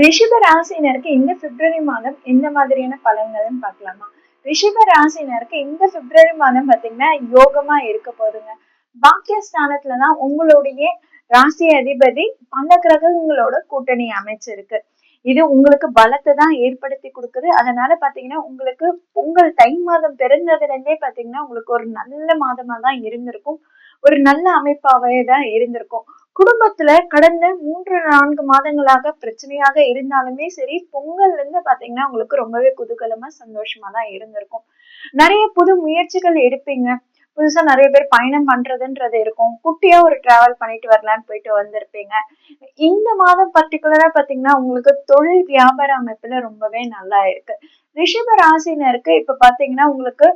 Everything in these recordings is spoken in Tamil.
ரிஷப ராசினருக்கு இந்த பிப்ரவரி மாதம் எந்த மாதிரியான பலன்கள்னு பார்க்கலாமா? ரிஷப ராசினருக்கு இந்த பிப்ரவரி மாதம் பாத்தீங்கன்னா யோகமா இருக்க போதுங்க. பாக்கியஸ்தானத்துலதான் உங்களுடைய ராசி அதிபதி பல கிரகங்களோட கூட்டணி அமைச்சிருக்கு. இது உங்களுக்கு பலத்தை தான் ஏற்படுத்தி கொடுக்குது. அதனால பாத்தீங்கன்னா உங்களுக்கு உங்கள் தை மாதம் பிறந்ததுல இருந்தே பாத்தீங்கன்னா உங்களுக்கு ஒரு நல்ல மாதமா தான் இருந்திருக்கும். ஒரு நல்ல அமைப்பாவே தான் இருந்திருக்கும். குடும்பத்துல கடந்த மூன்று நான்கு மாதங்களாக பிரச்சனையாக இருந்தாலுமே சரி பொங்கல்ல இருந்து பாத்தீங்கன்னா உங்களுக்கு ரொம்பவே குதூகலமா சந்தோஷமா தான் இருந்திருக்கும். நிறைய புது முயற்சிகள் எடுப்பீங்க. புதுசா நிறைய பேர் பயணம் பண்றதுன்றது இருக்கும். குட்டியா ஒரு டிராவல் பண்ணிட்டு வரலான்னு போயிட்டு வந்திருப்பீங்க. இந்த மாதம் பர்டிகுலரா பாத்தீங்கன்னா உங்களுக்கு தொழில் வியாபார அமைப்புல ரொம்பவே நல்லா இருக்கு. ரிஷப ராசினருக்கு இப்ப பாத்தீங்கன்னா உங்களுக்கு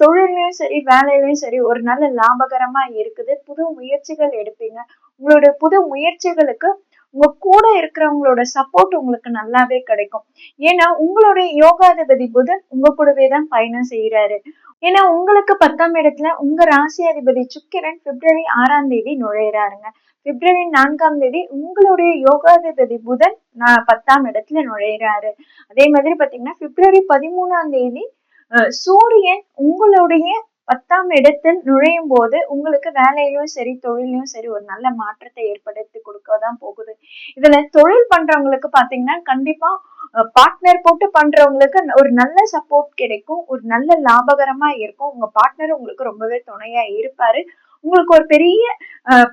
தொழிலையும் சரி வேலையிலையும் சரி ஒரு நல்ல லாபகரமா இருக்குது. புது முயற்சிகள் எடுப்பீங்க. உங்களுடைய புது முயற்சிகளுக்கு உங்க கூட இருக்கிறவங்களோட சப்போர்ட் உங்களுக்கு நல்லாவே கிடைக்கும். ஏன்னா உங்களுடைய யோகாதிபதி புதன் உங்க கூடவே தான் பயணம் செய்யறாரு ஏன்னா உங்களுக்கு பத்தாம் இடத்துல உங்க ராசி அதிபதி சுக்கிரன் பிப்ரவரி ஆறாம் தேதி நுழையிறாருங்க. பிப்ரவரி நான்காம் தேதி உங்களுடைய யோகாதிபதி புதன் பத்தாம் இடத்துல நுழையிறாரு. அதே மாதிரி பாத்தீங்கன்னா பிப்ரவரி பதிமூணாம் தேதி சூரியன் உங்களுடைய பத்தாம் இடத்தில் நுழையும் போது உங்களுக்கு வேலையிலும் சரி தொழிலையும் சரி ஒரு நல்ல மாற்றத்தை ஏற்படுத்தி கொடுக்கதான் போகுது. இதுல தொழில் பண்றவங்களுக்கு பாத்தீங்கன்னா கண்டிப்பா பார்ட்னர் போட்டு பண்றவங்களுக்கு ஒரு நல்ல சப்போர்ட் கிடைக்கும் ஒரு நல்ல லாபகரமா இருக்கும். உங்க பார்ட்னர் உங்களுக்கு ரொம்பவே துணையா இருப்பாரு. உங்களுக்கு ஒரு பெரிய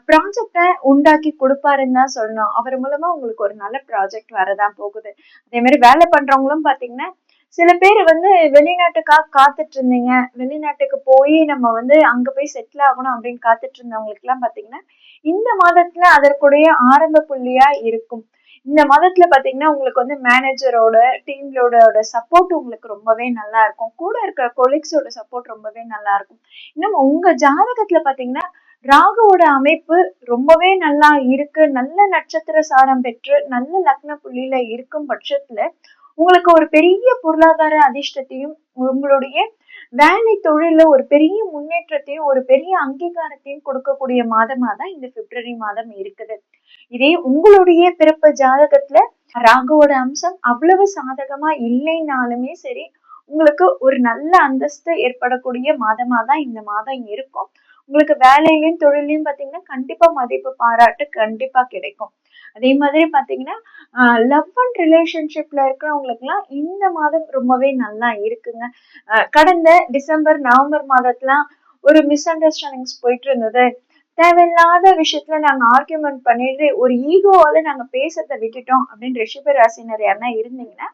ப்ராஜெக்டை உண்டாக்கி கொடுப்பாருன்னு தான் சொல்லணும். அவர் மூலமா உங்களுக்கு ஒரு நல்ல ப்ராஜெக்ட் வரதான் போகுது. அதே மாதிரி வேலை பண்றவங்களும் பாத்தீங்கன்னா சில பேர் வந்து வெளிநாட்டுக்காக காத்துட்டு இருந்தீங்க வெளிநாட்டுக்கு போய் நம்ம வந்து அங்க போய் செட்டில் ஆகணும் அப்படின்னு காத்துட்டு இருந்தவங்களுக்கு எல்லாம் பாத்தீங்கன்னா இந்த மாதத்துல அதற்குடைய ஆரம்ப புள்ளியா இருக்கும். இந்த மாதத்துல பாத்தீங்கன்னா உங்களுக்கு வந்து மேனேஜரோட டீம்லோட சப்போர்ட் உங்களுக்கு ரொம்பவே நல்லா இருக்கும் கூட இருக்கிற கொலீக்ஸோட சப்போர்ட் ரொம்பவே நல்லா இருக்கும் இன்னும் உங்க ஜாதகத்துல பாத்தீங்கன்னா ராகுவோட அமைப்பு ரொம்பவே நல்லா இருக்கு. நல்ல நட்சத்திர சாரம் பெற்று நல்ல லக்ன புள்ளியில இருக்கும் பட்சத்துல உங்களுக்கு ஒரு பெரிய பொருளாதார அதிர்ஷ்டத்தையும் உங்களுடைய வேலை தொழில ஒரு பெரிய முன்னேற்றத்தையும் ஒரு பெரிய அங்கீகாரத்தையும் கொடுக்கக்கூடிய மாதமா தான் இந்த பிப்ரவரி மாதம் இருக்குது. இதே உங்களுடைய பிறப்பு ஜாதகத்துல ராகுவோட அம்சம் அவ்வளவு சாதகமா இல்லைனாலுமே சரி உங்களுக்கு ஒரு நல்ல அந்தஸ்து ஏற்படக்கூடிய மாதமா தான் இந்த மாதம் இருக்கும். உங்களுக்கு வேலையிலையும் தொழிலையும் பாத்தீங்கன்னா கண்டிப்பா மதிப்பு பாராட்டு கண்டிப்பா கிடைக்கும். அதே மாதிரி பார்த்தீங்கன்னா லவ் அண்ட் ரிலேஷன்ஷிப்பில் இருக்கிறவங்களுக்குலாம் இந்த மாதம் ரொம்பவே நல்லா இருக்குங்க. கடந்த டிசம்பர் நவம்பர் மாதத்துலாம் ஒரு மிஸ் அண்டர்ஸ்டாண்டிங்ஸ் போயிட்டு இருந்தது தேவையில்லாத விஷயத்துல நாங்க ஆர்கியூமெண்ட் பண்ணிட்டு ஒரு ஈகோவால நாங்க பேசத்தை விட்டுட்டோம் அப்படின்னு ரிஷப ராசினர் யாருன்னா இருந்தீங்கன்னா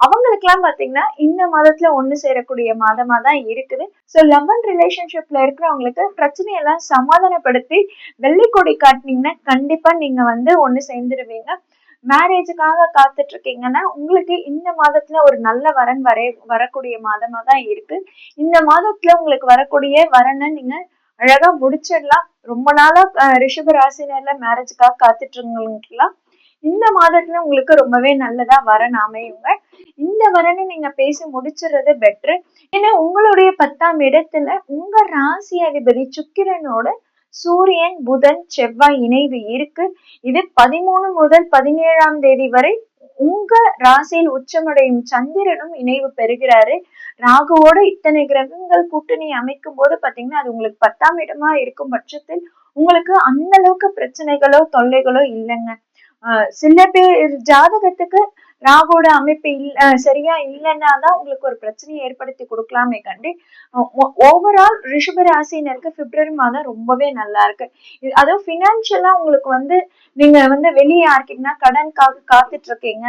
அவங்களுக்குலாம் பாத்தீங்கன்னா இந்த மாதத்துல ஒண்ணு சேரக்கூடிய மாதமா தான் இருக்குது ஸோ லவ் அண்ட் ரிலேஷன்ஷிப்ல இருக்கிறவங்களுக்கு பிரச்சனையெல்லாம் சமாதானப்படுத்தி வெள்ளிக்கொடி காட்டினீங்கன்னா கண்டிப்பா நீங்க வந்து ஒண்ணு சேர்ந்துருவீங்க. மேரேஜுக்காக காத்துட்டு இருக்கீங்கன்னா உங்களுக்கு இந்த மாதத்துல ஒரு நல்ல வரன் வர வரக்கூடிய மாதமா தான் இருக்கு. இந்த மாதத்துல உங்களுக்கு வரக்கூடிய வரனை நீங்க அழகா முடிச்சிடலாம். ரொம்ப நாளா ரிஷப ராசினர்ல மேரேஜுக்காக காத்துட்டு இருக்கவங்களுக்குலாம் இந்த மாதத்துல உங்களுக்கு ரொம்பவே நல்லதா வரன் அமையுங்க. இந்த வரனை நீங்க பேசி முடிச்சிடுறது பெட்ரு ஏன்னா உங்களுடைய பத்தாம் இடத்துல உங்க ராசி அதிபதி சுக்கிரனோட சூரியன் புதன் செவ்வாய் இணைவு இருக்கு. இது பதிமூணு முதல் பதினேழாம் தேதி வரை உங்க ராசியில் உச்சமடையும் சந்திரனும் இணைவு பெறுகிறாரு. ராகுவோட இத்தனை கிரகங்கள் கூட்டணி அமைக்கும் போது பாத்தீங்கன்னா அது உங்களுக்கு பத்தாம் இடமா இருக்கும் பட்சத்தில் உங்களுக்கு அந்த அளவுக்கு பிரச்சனைகளோ தொல்லைகளோ இல்லைங்க. சில பேர் ஜாதகத்துக்கு ராகோட அமைப்பு இல்ல சரியா இல்லைன்னா தான் உங்களுக்கு ஒரு பிரச்சனையை ஏற்படுத்தி கொடுக்கலாமே கண்டி. ஓவரால் ரிஷப ராசினருக்கு பிப்ரவரி மாதம் ரொம்பவே நல்லா இருக்கு. அதுவும் பினான்சியலா உங்களுக்கு வந்து நீங்க வந்து வெளியே இருக்கீங்கன்னா கடனுக்காக காத்துட்டு இருக்கீங்க.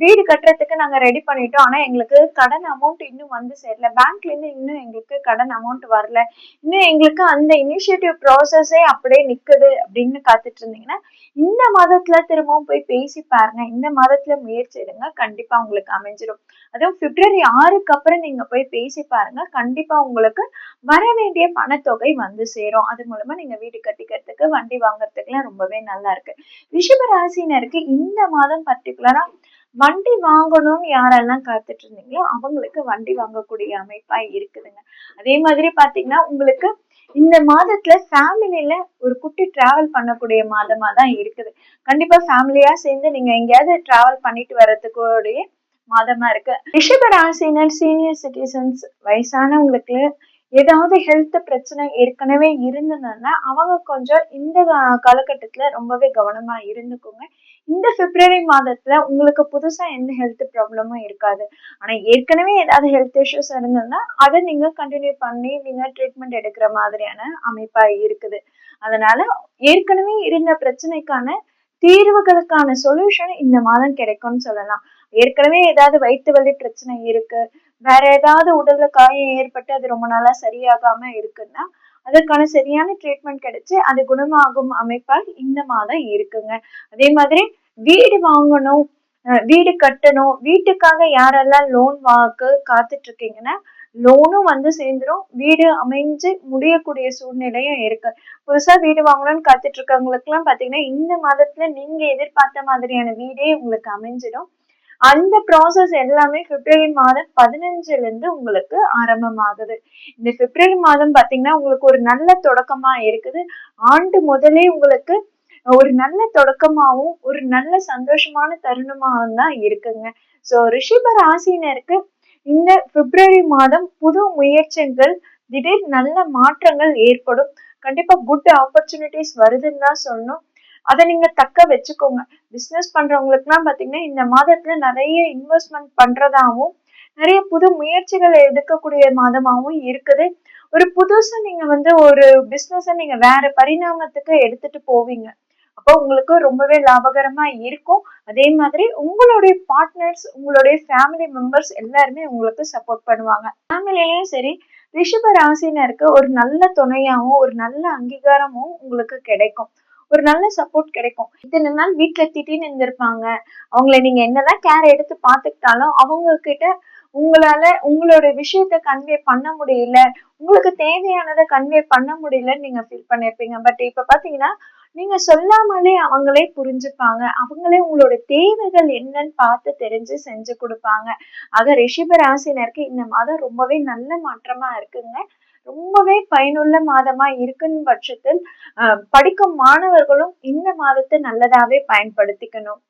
வீடு கட்டுறதுக்கு நாங்க ரெடி பண்ணிட்டோம். ஆனா எங்களுக்கு கடன் அமௌண்ட் இன்னும் வந்து சேரல. பேங்க்ல இருந்து இன்னும் எங்களுக்கு கடன் அமௌண்ட் வரல. இன்னும் எங்களுக்கு அந்த இனிஷியேட்டிவ் ப்ராசஸே அப்படியே நிக்குது அப்படின்னு காத்துட்டு இருந்தீங்கன்னா இந்த மாதத்துல திரும்பவும் போய் பேசி பாருங்க. இந்த மாதத்துல முயற்சி எடுங்க. கண்டிப்பா உங்களுக்கு அமைஞ்சிடும் அதுவும் பிப்ரவரி ஆறுக்கு அப்புறம் நீங்க போய் பேசி பாருங்க. கண்டிப்பா உங்களுக்கு வர வேண்டிய பணத்தொகை வந்து சேரும். அது மூலமா நீங்க வீடு கட்டிக்கிறதுக்கு வண்டி வாங்குறதுக்குலாம் ரொம்பவே நல்லா இருக்கு. ரிஷப ராசினருக்கு இந்த மாதம் பர்டிகுலரா வண்டி வாங்கணும்னு யாரெல்லாம் காத்துட்டு இருந்தீங்களோ அவங்களுக்கு வண்டி வாங்கக்கூடிய அமைப்பா இருக்குதுங்க. அதே மாதிரி பாத்தீங்கன்னா உங்களுக்கு இந்த மாதத்துல ஃபேமிலியில ஒரு குட்டி டிராவல் பண்ணக்கூடிய மாதமா தான் இருக்குது. கண்டிப்பா ஃபேமிலியா சேர்ந்து நீங்க எங்கேயாவது டிராவல் பண்ணிட்டு வர்றதுக்குடைய மாதமா இருக்கு. ரிஷப ராசினர் சீனியர் சிட்டிசன்ஸ் வயசானவங்களுக்கு ஏதாவது ஹெல்த் பிரச்சனை ஏற்கனவே இருந்ததுன்னா அவங்க கொஞ்சம் இந்த காலகட்டத்தில் ரொம்பவே கவனமாக இருந்துக்கோங்க. இந்த பிப்ரவரி மாதத்தில் உங்களுக்கு புதுசாக எந்த ஹெல்த் ப்ராப்ளமும் இருக்காது. ஆனால் ஏற்கனவே ஏதாவது ஹெல்த் இஷ்யூஸ் இருந்ததுன்னா அதை நீங்கள் கண்டினியூ பண்ணி நீங்க ட்ரீட்மெண்ட் எடுக்கிற மாதிரியான அமைப்பாக இருக்குது. அதனால ஏற்கனவே இருந்த பிரச்சனைக்கான தீர்வுகளுக்கான சொல்யூஷன் இந்த மாதம் கிடைக்கும்னு சொல்லலாம். ஏற்கனவே ஏதாவது வயிற்று வலி பிரச்சனை இருக்கு. வேற ஏதாவது உடல்ல காயம் ஏற்பட்டு அது ரொம்ப நாளா சரியாகாம இருக்குன்னா அதற்கான சரியான ட்ரீட்மெண்ட் கிடைச்சு அது குணமாகும் அமைப்பால் இந்த மாதம் இருக்குங்க. அதே மாதிரி வீடு வாங்கணும் வீடு கட்டணும் வீட்டுக்காக யாரெல்லாம் லோன் வாக்கு காத்துட்டு இருக்கீங்கன்னா லோனும் வந்து சேர்ந்துடும் வீடு அமைஞ்சு முடியக்கூடிய சூழ்நிலையும் இருக்கு. புதுசா வீடு வாங்கணும்னு காத்துட்டு இருக்கவங்களுக்கு எல்லாம் பாத்தீங்கன்னா இந்த மாதத்துல நீங்க எதிர்பார்த்த மாதிரியான வீடே உங்களுக்கு அமைஞ்சிடும். அந்த ப்ராசஸ் எல்லாமே பிப்ரவரி மாதம் பதினஞ்சுல இருந்து உங்களுக்கு ஆரம்பமாகுது. இந்த பிப்ரவரி மாதம் பாத்தீங்கன்னா உங்களுக்கு ஒரு நல்ல தொடக்கமா இருக்குது. ஆண்டு முதலே உங்களுக்கு ஒரு நல்ல தொடக்கமாவும் ஒரு நல்ல சந்தோஷமான தருணமாகவும் தான் இருக்குங்க. சோ ரிஷிப ராசினருக்கு இந்த பிப்ரவரி மாதம் புது முயற்சிகள் திடீர் நல்ல மாற்றங்கள் ஏற்படும். கண்டிப்பா குட் ஆப்பர்ச்சுனிட்டிஸ் வருதுன்னு தான் சொன்னோம் அதை நீங்க தக்க வச்சுக்கோங்க. பிசினஸ் பண்றவங்களுக்குலாம் பாத்தீங்கன்னா இந்த மாதத்துல நிறைய இன்வெஸ்ட்மெண்ட் பண்றதாகவும் நிறைய புது முயற்சிகளை எடுக்கக்கூடிய மாதமாகவும் இருக்குது. ஒரு புதுசா நீங்க வந்து ஒரு பிசினஸ நீங்க வேற பரிணாமத்துக்கு எடுத்துட்டு போவீங்க. அப்போ உங்களுக்கு ரொம்பவே லாபகரமா இருக்கும். அதே மாதிரி உங்களுடைய பார்ட்னர்ஸ் உங்களுடைய ஃபேமிலி மெம்பர்ஸ் எல்லாருமே உங்களுக்கு சப்போர்ட் பண்ணுவாங்க. ஃபேமிலிலையும் சரி ரிஷப ராசினருக்கு ஒரு நல்ல துணையாகவும் ஒரு நல்ல அங்கீகாரமும் உங்களுக்கு கிடைக்கும். ஒரு நல்ல சப்போர்ட் கிடைக்கும். இத்தனை நாள் வீட்டுல திட்டின்னு இருந்திருப்பாங்க. அவங்கள நீங்க என்னதான் கேர் எடுத்து பாத்துக்கிட்டாலும் அவங்க கிட்ட உங்களால உங்களோட விஷயத்த கன்வே பண்ண முடியல. உங்களுக்கு தேவையானதை கன்வே பண்ண முடியலன்னு நீங்க ஃபீல் பண்ணிருப்பீங்க. பட் இப்ப பாத்தீங்கன்னா நீங்க சொல்லாமலே அவங்களே புரிஞ்சுப்பாங்க. அவங்களே உங்களோட தேவைகள் என்னன்னு பார்த்து தெரிஞ்சு செஞ்சு கொடுப்பாங்க. ஆக ரிஷிப ராசினருக்கு இந்த மாதம் ரொம்பவே நல்ல மாற்றமா இருக்குங்க. ரொம்பவே பயனுள்ள மாதமா இருக்குன்னு பட்சத்தில் படிக்கும் மாணவர்களும் இந்த மாதத்தை நல்லதாவே பயன்படுத்திக்கணும்.